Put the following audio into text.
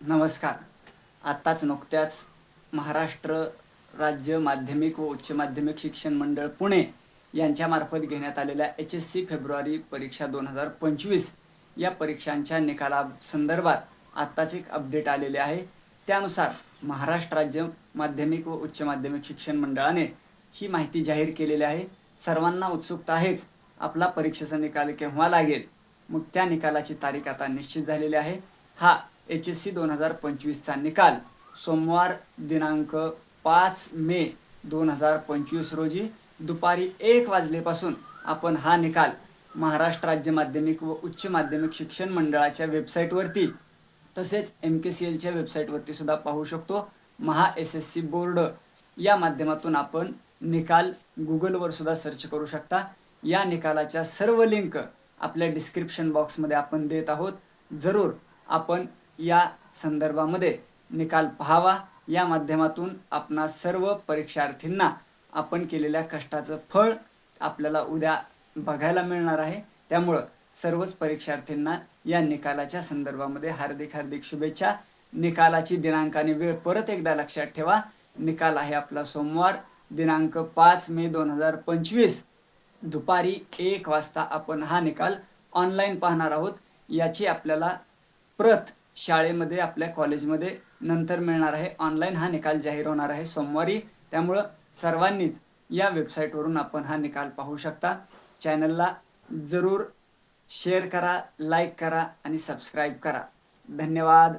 नमस्कार. आत्ताच नुकत्याच महाराष्ट्र राज्य माध्यमिक व उच्च माध्यमिक शिक्षण मंडळ पुणे यांच्यामार्फत घेण्यात आलेल्या एच एस सी फेब्रुवारी परीक्षा दोन हजार पंचवीस या परीक्षांच्या निकालासंदर्भात आत्ताच एक अपडेट आलेले आहे. त्यानुसार महाराष्ट्र राज्य माध्यमिक व उच्च माध्यमिक शिक्षण मंडळाने ही माहिती जाहीर केलेली आहे. सर्वांना उत्सुकता आहेच. आपला परीक्षेचा निकाल केव्हा लागेल? मग त्या निकालाची तारीख आता निश्चित झालेली आहे. हा एच एस सी दोन हजार पंचवीसचा निकाल. सोमवार दिनांक पाच मे दोन हजार पंचवीस रोजी दुपारी एक वाजलेपासून आपण हा निकाल महाराष्ट्र राज्य माध्यमिक व उच्च माध्यमिक शिक्षण मंडळाच्या वेबसाईटवरती तसेच एम के सी एलच्या वेबसाईटवरती सुद्धा पाहू शकतो. Maha S S C board या माध्यमातून आपण निकाल गुगलवर सुद्धा सर्च करू शकता. या निकालाच्या सर्व लिंक आपल्या डिस्क्रिप्शन बॉक्समध्ये आपण देत आहोत. जरूर आपण या संदर्भामध्ये निकाल पाहावा. या माध्यमातून आपणा सर्व परीक्षार्थींना आपण केलेल्या कष्टाचं फळ आपल्याला उद्या बघायला मिळणार आहे. त्यामुळं सर्वच परीक्षार्थींना या निकालाच्या संदर्भामध्ये हार्दिक हार्दिक शुभेच्छा. निकालाची दिनांक आणि वेळ परत एकदा लक्षात ठेवा. निकाल आहे आपला सोमवार दिनांक पाच मे दोन हजार पंचवीस. दुपारी एक वाजता आपण हा निकाल ऑनलाईन पाहणार आहोत. याची आपल्याला प्रत शाळेमध्ये आपल्या कॉलेजमध्ये नंतर मिळणार आहे. ऑनलाईन हा निकाल जाहीर होणार आहे सोमवारी. त्यामुळं सर्वांनीच या वेबसाईटवरून आपण हा निकाल पाहू शकता. चॅनलला जरूर शेअर करा लाईक करा आणि सबस्क्राईब करा. धन्यवाद.